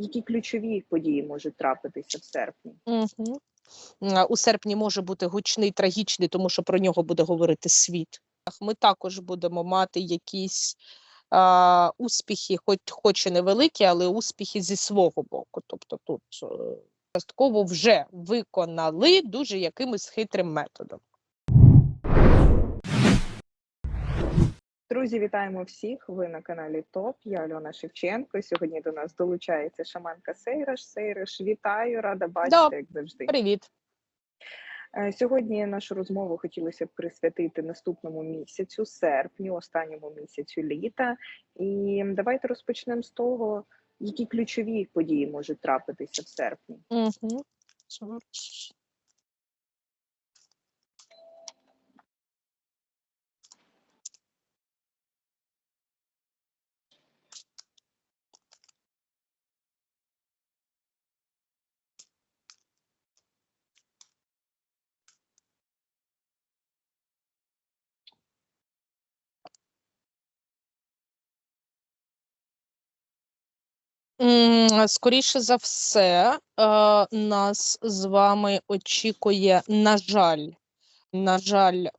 які ключові події можуть трапитися в серпні? Угу. У серпні може бути гучний, трагічний, тому що про нього буде говорити світ. Ми також будемо мати якісь а, успіхи, хоч, хоч і невеликі, але успіхи зі свого боку. Тобто тут е, частково вже виконали дуже якимось хитрим методом. Друзі, вітаємо всіх! Ви на каналі ТОП. Я Альона Шевченко. Сьогодні до нас долучається шаманка Сейраш. Сейраш, вітаю, рада бачити, Да. як завжди. Привіт! Е, Сьогодні нашу розмову хотілося б присвятити наступному місяцю, серпню, останньому місяцю літа. І давайте розпочнемо з того, які ключові події можуть трапитися в серпні. Угу. Скоріше за все, е, нас з вами очікує, на жаль, на жаль, е,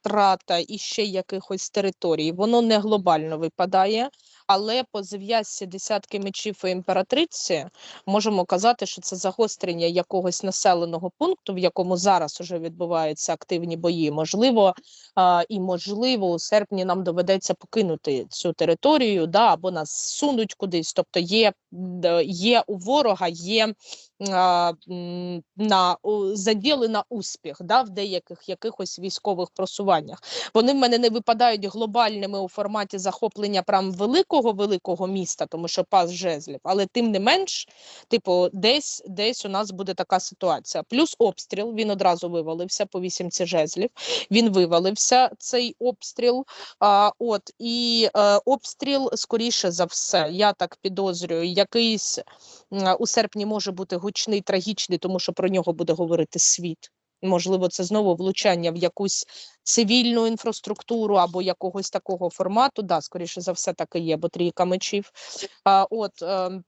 втрата іще якихось територій. Воно не глобально випадає, але по зв'язці десятки мечів і імператриці можемо казати, що це загострення якогось населеного пункту, в якому зараз уже відбуваються активні бої. Можливо, а, і можливо, у серпні нам доведеться покинути цю територію, да, або нас сунуть кудись. Тобто є, є у ворога, є а, на заділи на успіх да, в деяких якихось військових просуваннях. Вони в мене не випадають глобальними у форматі захоплення прям великого великого міста, тому що пас жезлів, але тим не менш, типу, десь десь у нас буде така ситуація. Плюс обстріл він одразу вивалився по вісімці жезлів. Він вивалився цей обстріл. А, от і е, обстріл, скоріше за все, я так підозрюю, якийсь у серпні може бути гучний, трагічний, тому що про нього буде говорити світ. Можливо, це знову влучання в якусь цивільну інфраструктуру або якогось такого формату. Да, скоріше за все, так і є, бо трійка мечів. А, от, е,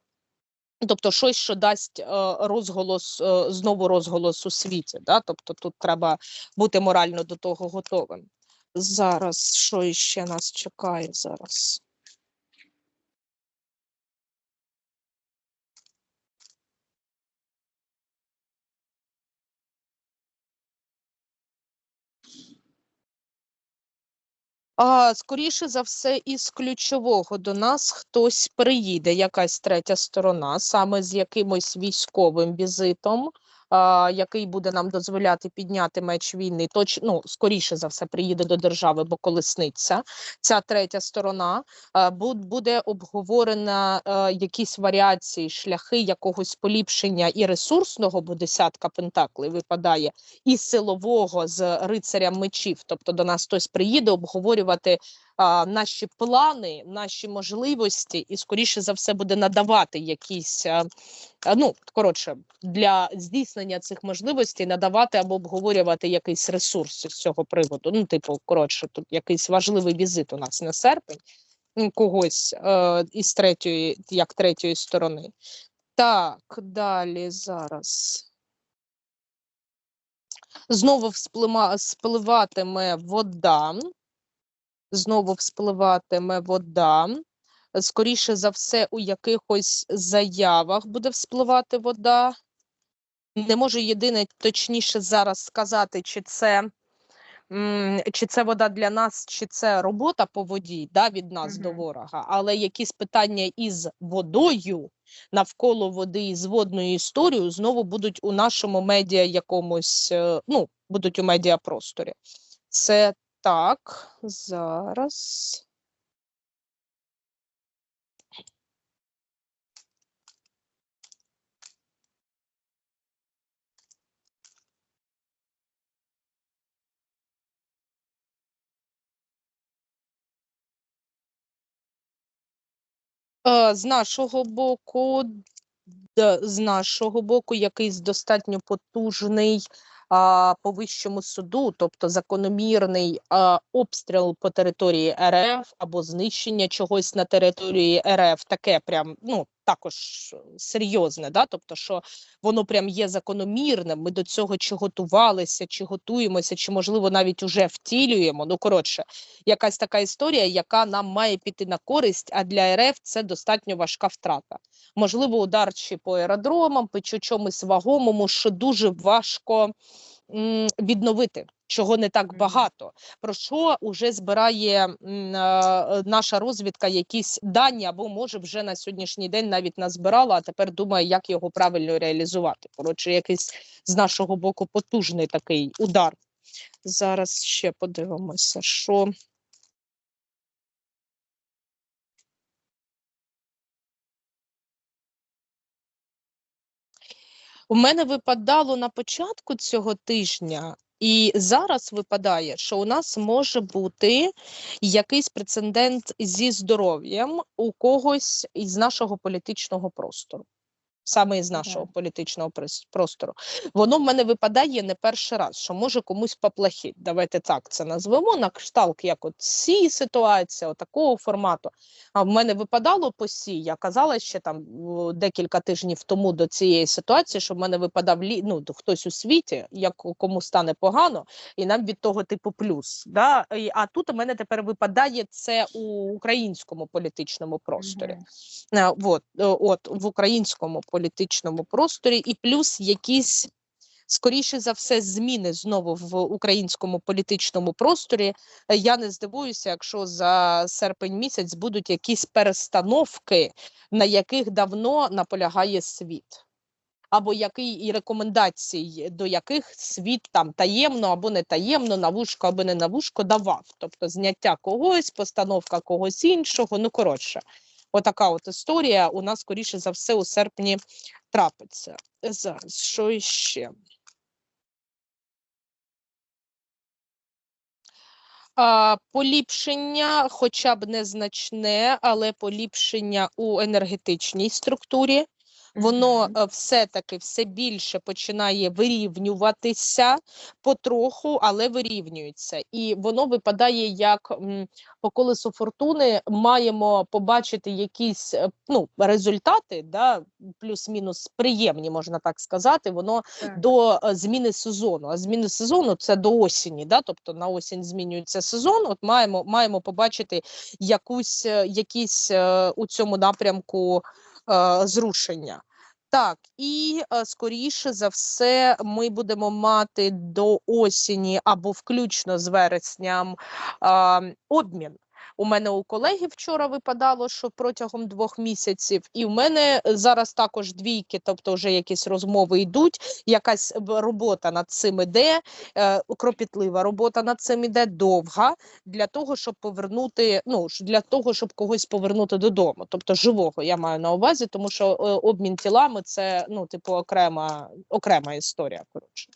тобто, щось, що дасть е, розголос, е, знову розголос у світі. Да? Тобто, тут треба бути морально до того готовим. Зараз що іще нас чекає зараз? А, скоріше за все, із ключового до нас хтось приїде, якась третя сторона, саме з якимось військовим візитом, який буде нам дозволяти підняти меч війни. Точ, ну, скоріше за все, приїде до держави, бо колесниця. Ця третя сторона буде обговорена якісь варіації, шляхи якогось поліпшення і ресурсного, бо десятка пентаклей випадає, і силового з рицарем мечів. Тобто до нас хтось приїде обговорювати наші плани, наші можливості, і скоріше за все буде надавати якісь. Ну, коротше, для здійснення цих можливостей надавати або обговорювати якийсь ресурс з цього приводу. Ну, типу, коротше, тут якийсь важливий візит у нас на серпень когось е, із третьої, як третьої сторони. Так, далі зараз. Знову всплима, спливатиме вода. Знову вспливатиме вода. Скоріше за все, у якихось заявах буде вспливати вода. Не можу єдине точніше зараз сказати, чи це, чи це вода для нас, чи це робота по воді да, від нас до ворога. Але якісь питання із водою навколо води і з водною історією знову будуть у нашому медіа якомусь, е, ну, будуть у медіапросторі. Це так, зараз. Е, З нашого боку, з нашого боку, якийсь достатньо потужний по вищому суду, тобто закономірний обстріл по території РФ або знищення чогось на території РФ, таке прям, ну, також серйозне, да? тобто, що воно прям є закономірним. Ми до цього чи готувалися, чи готуємося, чи можливо навіть уже втілюємо. Ну коротше, якась така історія, яка нам має піти на користь, а для РФ це достатньо важка втрата. Можливо, удар чи по аеродромам, по чомусь вагомому, що дуже важко відновити. Чого не так багато, про що вже збирає наша розвідка якісь дані, або може вже на сьогоднішній день навіть назбирала, а тепер думає, як його правильно реалізувати. Коротше, якийсь з нашого боку потужний такий удар. Зараз ще подивимося, що У мене випадало на початку цього тижня, і зараз випадає, що у нас може бути якийсь прецедент зі здоров'ям у когось із нашого політичного простору. Саме із нашого Мгм. політичного простору. Воно в мене випадає не перший раз, що може комусь поплахіть. Давайте так це назвемо на кшталт, як от сі ситуація, от такого формату. А в мене випадало по сі. Я казала ще там декілька тижнів тому до цієї ситуації, що в мене випадав лі... ну, хтось у світі, як кому стане погано, і нам від того типу плюс. Да? А тут у мене тепер випадає це у українському політичному просторі. Е, Вот, е, от в українському політичному просторі, і плюс якісь скоріше за все зміни знову в українському політичному просторі. Е, Я не здивуюся, якщо за серпень місяць будуть якісь перестановки, на яких давно наполягає світ. Або який і рекомендацій, до яких світ там таємно або не таємно, на вушко або не на вушко давав. Тобто зняття когось, постановка когось іншого. Ну коротше, отака от історія у нас скоріше за все у серпні трапиться. Зараз що іще? Поліпшення, хоча б незначне, але поліпшення у енергетичній структурі. Воно е, все-таки все більше починає вирівнюватися потроху, але вирівнюється. І воно випадає як по колесу фортуни. Маємо побачити якісь е, ну, результати, да, плюс-мінус приємні, можна так сказати. Воно Так. до е, зміни сезону. А зміни сезону це до осені. Да? Тобто на осінь змінюється сезон. От маємо, маємо побачити якусь, якісь у цьому напрямку зрушення. Так, і е, скоріше за все, ми будемо мати до осені або включно з вересням е, обмін. У мене у колеги вчора випадало, що протягом двох місяців, і в мене зараз також двійки, тобто вже якісь розмови йдуть. Якась робота над цим іде, е, кропітлива робота над цим іде довга для того, щоб повернути. Ну для того, щоб когось повернути додому, тобто живого, я маю на увазі, тому що е, обмін тілами це ну, типу, окрема окрема історія. Коротше,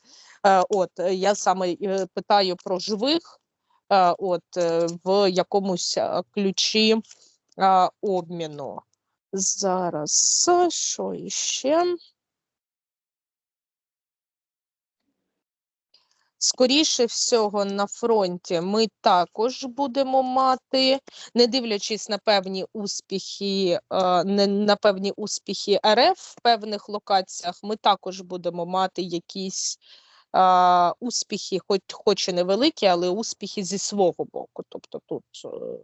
е, от е, я саме е, питаю про живих е, от е, в якомусь ключі обміну. Зараз що іще? Скоріше всього, на фронті ми також будемо мати, не дивлячись на певні успіхи, на певні успіхи РФ в певних локаціях, ми також будемо мати якісь е, успіхи, хоч, хоч і невеликі, але успіхи зі свого боку. Тобто тут е,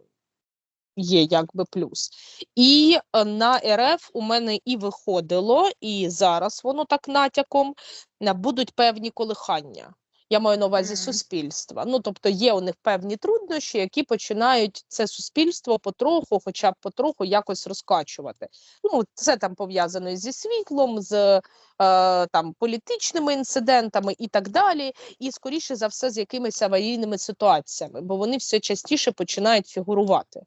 є якби плюс. І е, на РФ у мене і виходило, і зараз воно так натяком будуть певні колихання. Я маю на увазі суспільства. Ну тобто є у них певні труднощі, які починають це суспільство потроху, хоча б потроху якось розкачувати. Ну це там пов'язано зі світлом, з е, там політичними інцидентами і так далі, і скоріше за все з якимись аварійними ситуаціями, бо вони все частіше починають фігурувати.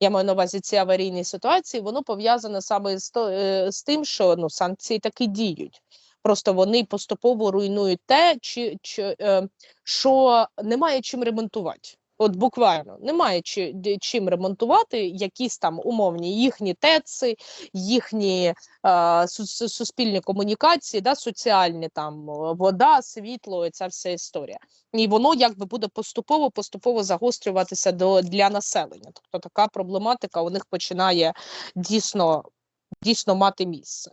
Я маю на увазі ці аварійні ситуації, воно пов'язане саме з, то, е, з тим, що ну санкції таки діють. Просто вони поступово руйнують те, чи, чи, е, що немає чим ремонтувати. От буквально немає чи, чим ремонтувати якісь там умовні їхні ТЕЦи, їхні е, су- су- суспільні комунікації, да, соціальні там е, вода, світло, ця вся історія. І воно якби буде поступово поступово загострюватися до для населення. Тобто така проблематика у них починає дійсно дійсно мати місце.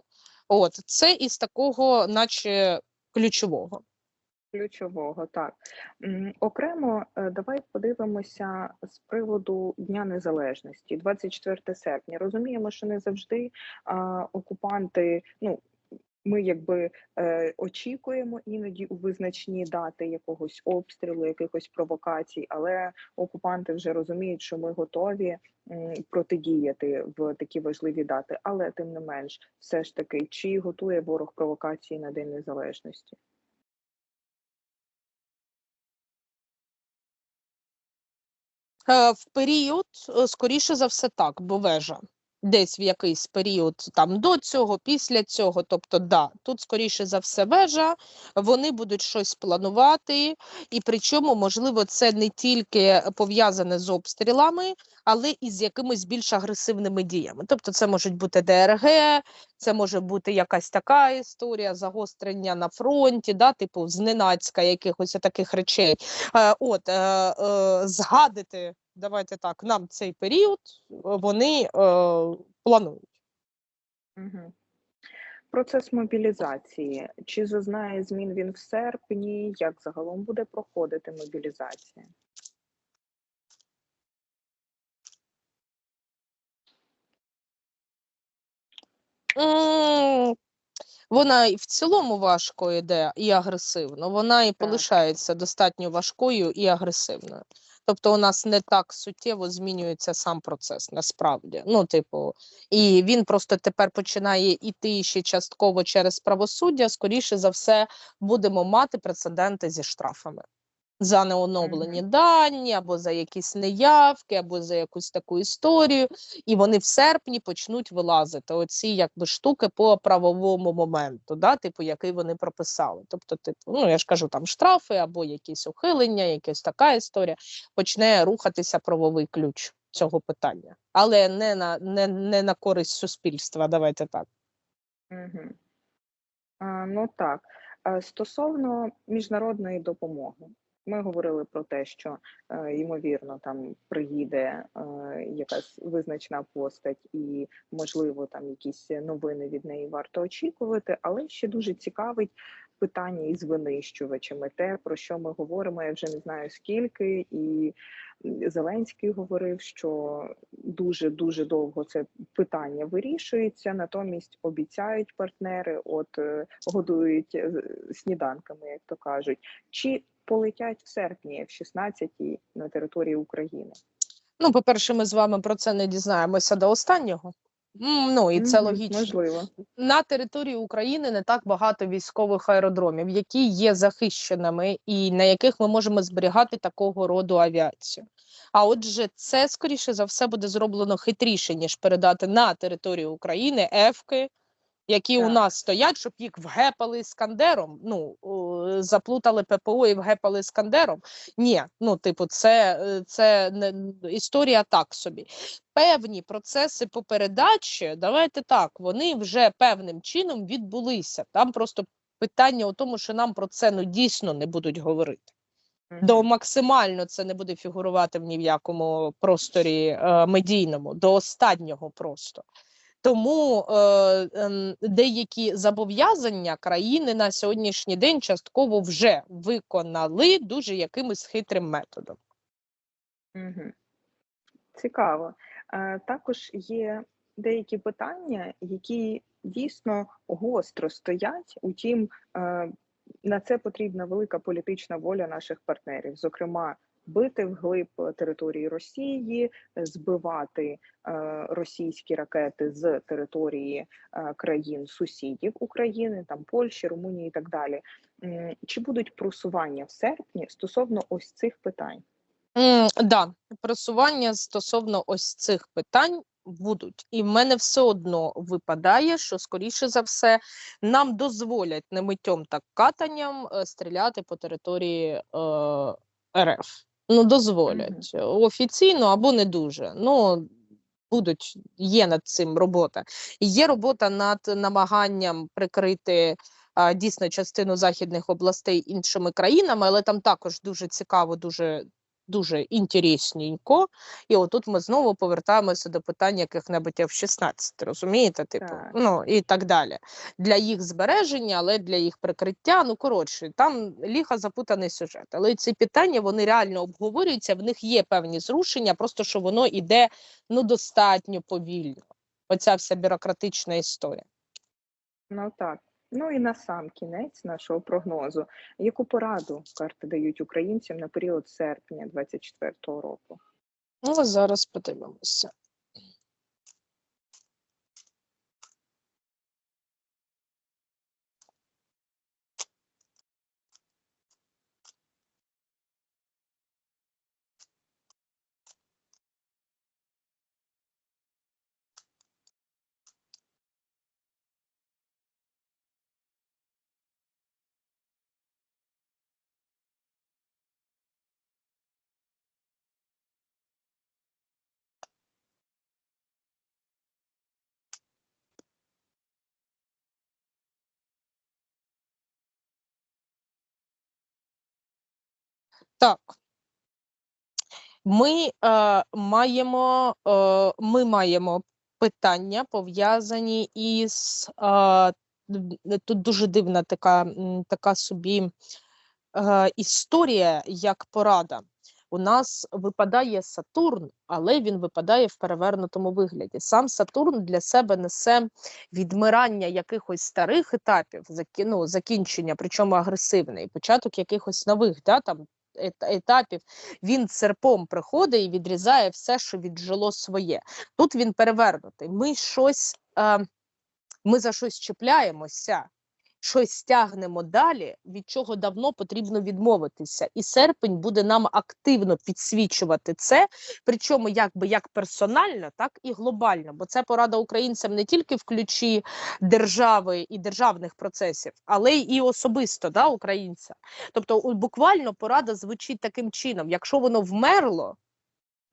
От це із такого, наче ключового. Ключового, так. Окремо, е, давай подивимося з приводу Дня Незалежності, 24 серпня. Розуміємо, що не завжди а, окупанти, ну, ми якби е, очікуємо іноді у визначні дати якогось обстрілу, якихось провокацій, але окупанти вже розуміють, що ми готові м, протидіяти в такі важливі дати. Але тим не менш, все ж таки, чи готує ворог провокації на День Незалежності? Е, В період, е, скоріше за все, так, бо вежа. Десь в якийсь період там до цього, після цього. Тобто, да, тут скоріше за все вежа, вони будуть щось планувати, і причому, можливо, це не тільки пов'язане з обстрілами, але і з якимись більш агресивними діями. Тобто, це можуть бути ДРГ, це може бути якась така історія, загострення на фронті, да, типу зненацька якихось таких речей. Е, От е, е, згадати, давайте так, нам цей період е, вони е, планують. Мгм. Процес мобілізації. Чи зазнає змін він в серпні? Як загалом буде проходити мобілізація? Вона і в цілому важко йде і агресивно. Вона і полишається достатньо важкою і агресивною. Тобто, у нас не так суттєво змінюється сам процес, насправді. Ну, типу, і він просто тепер починає іти ще частково через правосуддя. Скоріше за все, будемо мати прецеденти зі штрафами. За неоновлені дані, або за якісь неявки, або за якусь таку історію, і вони в серпні почнуть вилазити оці якби штуки по правовому моменту, да, типу, який вони прописали. Тобто, типу, ну я ж кажу, там штрафи або якісь ухилення, якась така історія, почне рухатися правовий ключ цього питання, але не на не, не на користь суспільства. Давайте так. Угу. А, ну так. Е, Стосовно міжнародної допомоги, ми говорили про те, що е, ймовірно там приїде е, якась визначна постать, і можливо там якісь новини від неї варто очікувати, але ще дуже цікавить питання із винищувачами, те про що ми говоримо, я вже не знаю скільки, і Зеленський говорив, що дуже дуже довго це питання вирішується. Натомість обіцяють партнери, от е, годують сніданками, як то кажуть, чи полетять в серпні в 16 на території України. Ну, по-перше, ми з вами про це не дізнаємося до останнього. Ну і це логічно. Можливо. на території України не так багато військових аеродромів, які є захищеними і на яких ми можемо зберігати такого роду авіацію. А отже, це скоріше за все буде зроблено хитріше ніж передати на територію України ефки, які у нас стоять, щоб їх вгепали іскандером. Ну заплутали ППО і вгепали іскандером. Ні, ну типу, це, е, це не історія так собі. Певні процеси по передачі, давайте так, вони вже певним чином відбулися. Там просто питання у тому, що нам про це ну дійсно не будуть говорити. До максимально це не буде фігурувати в ні в якому просторі е, медійному, до останнього просто. Тому е, ем, деякі зобов'язання країни на сьогоднішній день частково вже виконали дуже якимось хитрим методом. Цікаво. Е, Також є деякі питання, які дійсно гостро стоять. Утім, е, на це потрібна велика політична воля наших партнерів, зокрема. Бити вглиб території Росії, збивати е, російські ракети з території е, країн сусідів України, там Польщі, Румунії і так далі. Чи будуть просування в серпні стосовно ось цих питань? М, да, просування стосовно ось цих питань будуть. І в мене все одно випадає, що, скоріше за все, нам дозволять не миттєм так катанням е, стріляти по території е, РФ. Ну, дозволять офіційно або не дуже. Ну, будуть, є над цим робота. Є робота над намаганням прикрити дійсно частину західних областей іншими країнами, але там також дуже цікаво, дуже дуже інтересненько. І отут ми знову повертаємося до питання яких-небудь F-16, розумієте? Типу, Так. ну і так далі. Для їх збереження, але для їх прикриття. Ну коротше, там ліха запутаний сюжет. Але ці питання вони реально обговорюються. В них є певні зрушення, просто що воно іде ну достатньо повільно. Оця вся бюрократична історія. Ну так. Ну і на сам кінець нашого прогнозу. Яку пораду карти дають українцям на період серпня 24-го року? Ну, зараз подивимося. Так. Ми е, маємо, е, ми маємо питання пов'язані із е, тут дуже дивна така, така собі е, історія, як порада. У нас випадає Сатурн, але він випадає в перевернутому вигляді. Сам Сатурн для себе несе відмирання якихось старих етапів, ну, закінчення, причому агресивне, і початок якихось нових да, там, етапів. Він серпом приходить і відрізає все, що віджило своє. Тут він перевернутий. Ми щось, е, ми за щось чіпляємося, щось тягнемо далі, від чого давно потрібно відмовитися. І серпень буде нам активно підсвічувати це, причому якби як персонально, так і глобально. Бо це порада українцям не тільки в ключі держави і державних процесів, але й особисто да, українця. Тобто, буквально порада звучить таким чином: якщо воно вмерло,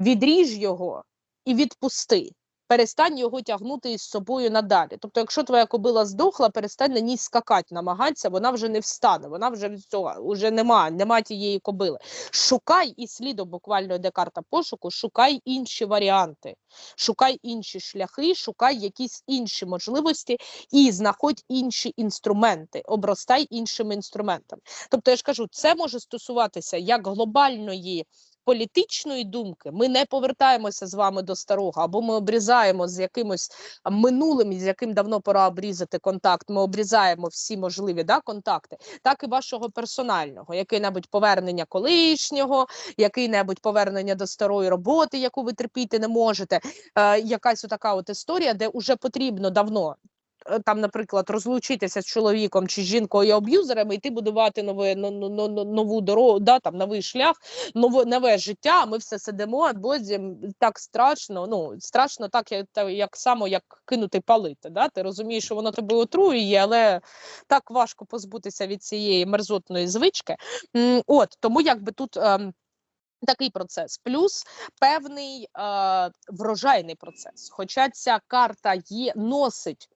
відріж його і відпусти. Перестань його тягнути із собою надалі. Тобто, якщо твоя кобила здохла, перестань на ній скакати, намагатися, вона вже не встане, вона вже від цього вже нема, нема тієї кобили. Шукай і слідом буквально йде карта пошуку, шукай інші варіанти, шукай інші шляхи, шукай якісь інші можливості і знаходь інші інструменти, обростай іншими інструментами. Тобто, я ж кажу, це може стосуватися як глобальної політичної думки. Ми не повертаємося з вами до старого, або ми обрізаємо з якимось минулим, з яким давно пора обрізати контакт. Ми обрізаємо всі можливі да, контакти, так і вашого персонального, який-небудь повернення колишнього, який-небудь повернення до старої роботи, яку ви терпіти не можете. Е, якась така от історія, де вже потрібно давно. Е, Там, наприклад, розлучитися з чоловіком чи з жінкою аб'юзером, йти будувати нове, ну, ну, ну, нову дорогу, да, там, новий шлях, нове, нове життя. а Ми все сидимо, бозі так страшно. Ну страшно, так як, як само як кинути палити. Да? Ти розумієш, що воно тебе отруює, але так важко позбутися від цієї мерзотної звички. От тому, якби тут. ем, Такий процес, плюс певний е, врожайний процес. Хоча ця карта є носить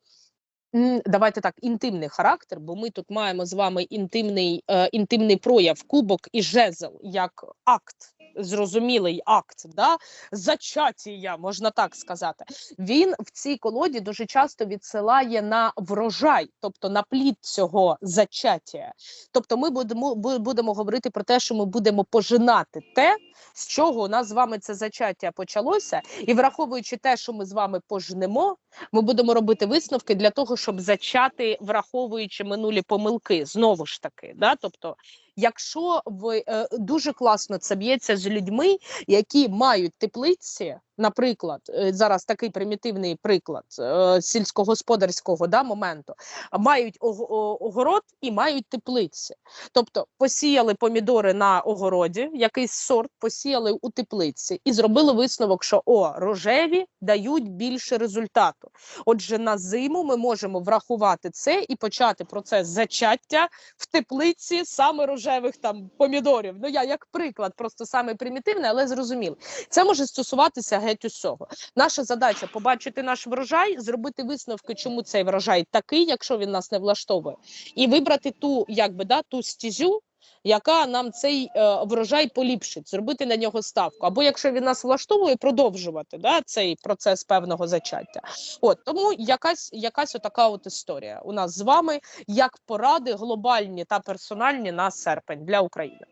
давайте так, інтимний характер, бо ми тут маємо з вами інтимний, е, інтимний прояв, кубок і жезл як акт, зрозумілий акт, да? зачаття, можна так сказати. Він в цій колоді дуже часто відсилає на врожай, тобто на плід цього зачаття. Тобто, ми будемо, будемо говорити про те, що ми будемо пожинати те, з чого у нас з вами це зачаття почалося, і враховуючи те, що ми з вами пожнемо, ми будемо робити висновки для того, щоб зачати, враховуючи минулі помилки, знову ж таки. Да? Тобто, якщо ви е, дуже класно це б'ється з людьми, які мають теплиці, наприклад, е, зараз такий примітивний приклад е, сільськогосподарського да, моменту, мають огород і мають теплиці. Тобто посіяли помідори на огороді, якийсь сорт, посіяли у теплиці і зробили висновок, що о, рожеві дають більше результату. Отже, на зиму ми можемо врахувати це і почати процес зачаття в теплиці саме рожевих там помідорів. Ну я як приклад, просто саме примітивне, але зрозуміло. Це може стосуватися геть усього. Наша задача побачити наш врожай, зробити висновки, чому цей врожай такий, якщо він нас не влаштовує, і вибрати ту, якби да, ту стізю, яка нам цей е, врожай поліпшить, зробити на нього ставку. Або якщо він нас влаштовує, продовжувати да, цей процес певного зачаття. От тому якась якась отака от історія у нас з вами, як поради глобальні та персональні на серпень для України.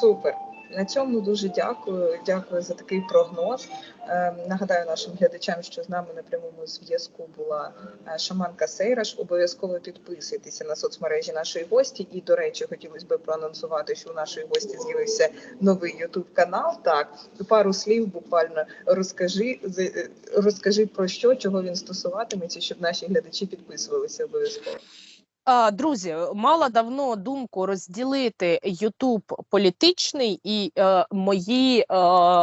Супер. На цьому дуже дякую. Дякую за такий прогноз. Е, нагадаю нашим глядачам, що з нами на прямому зв'язку була е, шаманка Сейраш. Обов'язково підписуйтеся на соцмережі нашої гості. І, до речі, хотілося б проанонсувати, що у нашої гості з'явився новий Ютуб канал. Так, пару слів буквально розкажи е, розкажи про що, чого він стосуватиметься, щоб наші глядачі підписувалися обов'язково. Друзі, мала давно думку розділити Ютуб політичний і е, мої, е,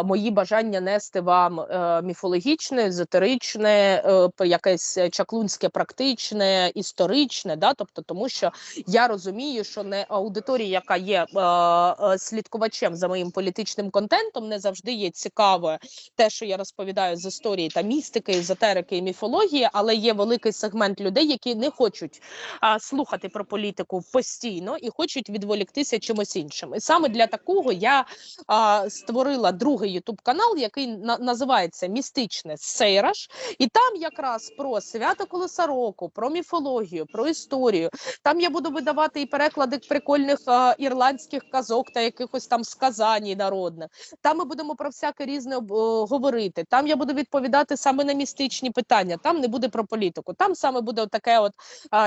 мої бажання нести вам е, міфологічне, езотеричне, е, якесь чаклунське, практичне, історичне. Да? Тобто, тому що я розумію, що не аудиторія, яка є е, е, слідкувачем за моїм політичним контентом, не завжди є цікаве те, що я розповідаю з історії та містики, езотерики і міфології, але є великий сегмент людей, які не хочуть а, слухати про політику постійно і хочуть відволіктися чимось іншим. І саме для такого я а, створила другий ютуб канал, який на, називається Містичне Сейраш, і там якраз про свято Колеса року, про міфологію, про історію. Там я буду видавати і переклади прикольних а, ірландських казок та якихось там сказань народних. Там ми будемо про всяке різне о, говорити. Там я буду відповідати саме на містичні питання. Там не буде про політику. Там саме буде таке от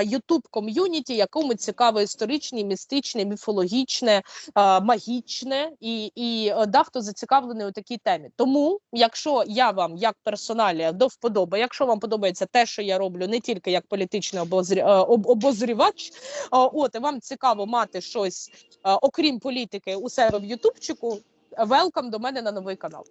Ютуб ком'юніті, якому цікаво історичне, містичне, міфологічне, магічне, і, і е, да, хто зацікавлений у такій темі. Тому, якщо я вам як персоналія до вподоби, якщо вам подобається те, що я роблю, не тільки як політичний обозрі... е, обозрівач, от вам цікаво мати щось е, окрім політики у себе в Ютубчику. Велкам до мене на новий канал.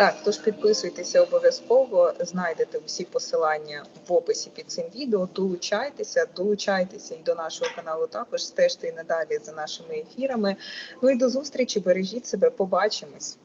Так, тож підписуйтеся обов'язково, знайдете всі посилання в описі під цим відео. Долучайтеся, долучайтеся і до нашого каналу. Також стежте і надалі за нашими ефірами. Ну і до зустрічі, бережіть себе, побачимось.